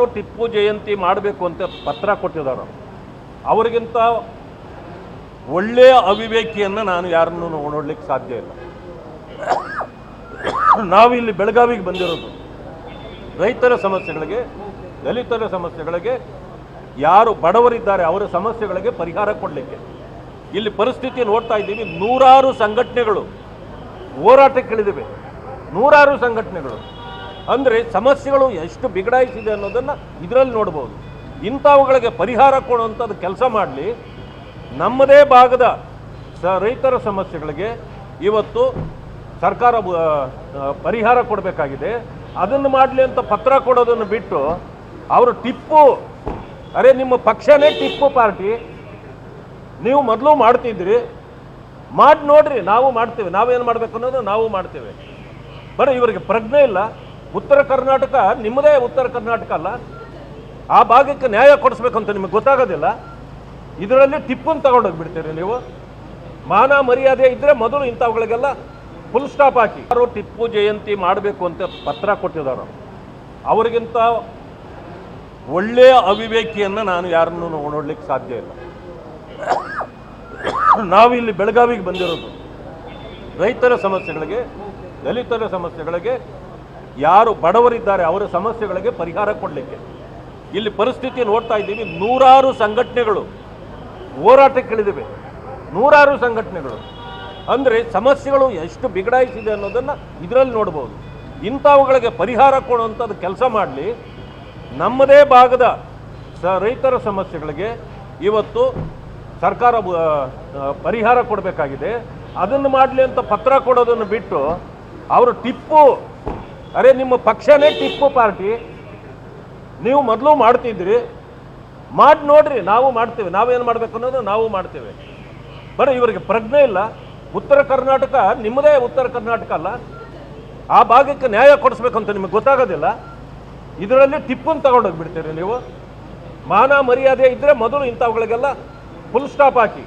ಯಾರು ಟಿಪ್ಪು ಜಯಂತಿ ಮಾಡಬೇಕು ಅಂತ ಪತ್ರ ಕೊಟ್ಟಿದ್ದಾರೆ. ಅವರಿಗಿಂತ ಒಳ್ಳೆಯ ಅವಿವೇಕಿಯನ್ನು ನಾನು ಯಾರನ್ನು ನೋಡಲಿಕ್ಕೆ ಸಾಧ್ಯ ಇಲ್ಲ. ನಾವಿಲ್ಲಿ ಬೆಳಗಾವಿಗೆ ಬಂದಿರೋದು. ರೈತರ ಸಮಸ್ಯೆಗಳಿಗೆ, ದಲಿತರ ಸಮಸ್ಯೆಗಳಿಗೆ ಯಾರು ಬಡವರಿದ್ದಾರೆ ಅವರ ಸಮಸ್ಯೆಗಳಿಗೆ ಪರಿಹಾರ ಕೊಡಲಿಕ್ಕೆ. ಇಲ್ಲಿ ಪರಿಸ್ಥಿತಿ ನೋಡ್ತಾ ಇದ್ದೀವಿ. ನೂರಾರು ಸಂಘಟನೆಗಳು ಹೋರಾಟಕ್ಕಿಳಿದಿವೆ. ನೂರಾರು ಸಂಘಟನೆಗಳು. ಅಂದರೆ ಸಮಸ್ಯೆಗಳು ಎಷ್ಟು ಬಿಗಡಾಯಿಸಿದೆ ಅನ್ನೋದನ್ನು ಇದರಲ್ಲಿ ನೋಡ್ಬೋದು. ಇಂಥವುಗಳಿಗೆ ಪರಿಹಾರ ಕೊಡುವಂಥದ್ದು ಕೆಲಸ ಮಾಡಲಿ. ನಮ್ಮದೇ ಭಾಗದ ಸ ರೈತರ ಸಮಸ್ಯೆಗಳಿಗೆ ಇವತ್ತು ಸರ್ಕಾರ ಪರಿಹಾರ ಕೊಡಬೇಕಾಗಿದೆ. ಅದನ್ನು ಮಾಡಲಿ ಅಂತ ಪತ್ರ ಕೊಡೋದನ್ನು ಬಿಟ್ಟು ಅವರು ಟಿಪ್ಪು, ಅರೆ ನಿಮ್ಮ ಪಕ್ಷನೇ ಟಿಪ್ಪು ಪಾರ್ಟಿ. ನೀವು ಮೊದಲು ಮಾಡ್ತಿದ್ರಿ. ಮಾಡಿ ನೋಡ್ರಿ, ನಾವು ಮಾಡ್ತೇವೆ. ನಾವೇನು ಮಾಡಬೇಕು ಅನ್ನೋದು ನಾವು ಮಾಡ್ತೇವೆ. ಬರೀ ಇವರಿಗೆ ಪ್ರಜ್ಞೆ ಇಲ್ಲ. ಉತ್ತರ ಕರ್ನಾಟಕ ನಿಮ್ಮದೇ ಉತ್ತರ ಕರ್ನಾಟಕ ಅಲ್ಲ. ಆ ಭಾಗಕ್ಕೆ ನ್ಯಾಯ ಕೊಡಿಸ್ಬೇಕಂತ ನಿಮಗೆ ಗೊತ್ತಾಗೋದಿಲ್ಲ. ಇದರಲ್ಲಿ ಟಿಪ್ಪನ್ನು ತಗೊಂಡೋಗಿ ಬಿಡ್ತೀರಿ ನೀವು. ಮಾನ ಮರ್ಯಾದೆ ಇದ್ದರೆ ಮೊದಲು ಇಂಥವುಗಳಿಗೆಲ್ಲ ಫುಲ್ ಸ್ಟಾಪ್ ಹಾಕಿ. ಯಾರು ಟಿಪ್ಪು ಜಯಂತಿ ಮಾಡಬೇಕು ಅಂತ ಪತ್ರ ಕೊಟ್ಟಿದ್ದಾರೆ. ಅವರಿಗಿಂತ ಒಳ್ಳೆಯ ಅವಿವೇಕಿಯನ್ನು ನಾನು ಯಾರನ್ನು ನೋಡಲಿಕ್ಕೆ ಸಾಧ್ಯ ಇಲ್ಲ. ನಾವಿಲ್ಲಿ ಬೆಳಗಾವಿಗೆ ಬಂದಿರೋದು. ರೈತರ ಸಮಸ್ಯೆಗಳಿಗೆ, ದಲಿತರ ಸಮಸ್ಯೆಗಳಿಗೆ ಯಾರು ಬಡವರಿದ್ದಾರೆ ಅವರ ಸಮಸ್ಯೆಗಳಿಗೆ ಪರಿಹಾರ ಕೊಡಲಿಕ್ಕೆ. ಇಲ್ಲಿ ಪರಿಸ್ಥಿತಿ ನೋಡ್ತಾ ಇದ್ದೀವಿ. ನೂರಾರು ಸಂಘಟನೆಗಳು ಹೋರಾಟಕ್ಕಿಳಿದಿವೆ. ನೂರಾರು ಸಂಘಟನೆಗಳು. ಅಂದರೆ ಸಮಸ್ಯೆಗಳು ಎಷ್ಟು ಬಿಗಡಾಯಿಸಿದೆ ಅನ್ನೋದನ್ನು ಇದರಲ್ಲಿ ನೋಡ್ಬೋದು. ಇಂಥವುಗಳಿಗೆ ಪರಿಹಾರ ಕೊಡುವಂಥದ್ದು ಕೆಲಸ ಮಾಡಲಿ. ನಮ್ಮದೇ ಭಾಗದ ಸ ರೈತರ ಸಮಸ್ಯೆಗಳಿಗೆ ಇವತ್ತು ಸರ್ಕಾರ ಪರಿಹಾರ ಕೊಡಬೇಕಾಗಿದೆ. ಅದನ್ನು ಮಾಡಲಿ ಅಂತ ಪತ್ರ ಕೊಡೋದನ್ನು ಬಿಟ್ಟು ಅವರು ಟಿಪ್ಪು ಅರೆ, ನಿಮ್ಮ ಪಕ್ಷನೇ ಟಿಪ್ಪು ಪಾರ್ಟಿ. ನೀವು ಮೊದಲು ಮಾಡ್ತಿದ್ರಿ. ಮಾಡಿ ನೋಡ್ರಿ, ನಾವು ಮಾಡ್ತೇವೆ. ನಾವೇನು ಮಾಡಬೇಕು ಅನ್ನೋದು ನಾವು ಮಾಡ್ತೇವೆ. ಬರೀ ಇವರಿಗೆ ಪ್ರಜ್ಞೆ ಇಲ್ಲ. ಉತ್ತರ ಕರ್ನಾಟಕ ನಿಮ್ಮದೇ ಉತ್ತರ ಕರ್ನಾಟಕ ಅಲ್ಲ. ಆ ಭಾಗಕ್ಕೆ ನ್ಯಾಯ ಕೊಡಿಸ್ಬೇಕಂತ ನಿಮಗೆ ಗೊತ್ತಾಗೋದಿಲ್ಲ. ಇದರಲ್ಲಿ ಟಿಪ್ಪನ್ನು ತಗೊಂಡೋಗಿ ಬಿಡ್ತೀರಿ ನೀವು. ಮಾನ ಮರ್ಯಾದೆ ಇದ್ದರೆ ಮೊದಲು ಇಂಥವುಗಳಿಗೆಲ್ಲ ಫುಲ್ ಸ್ಟಾಪ್ ಹಾಕಿ.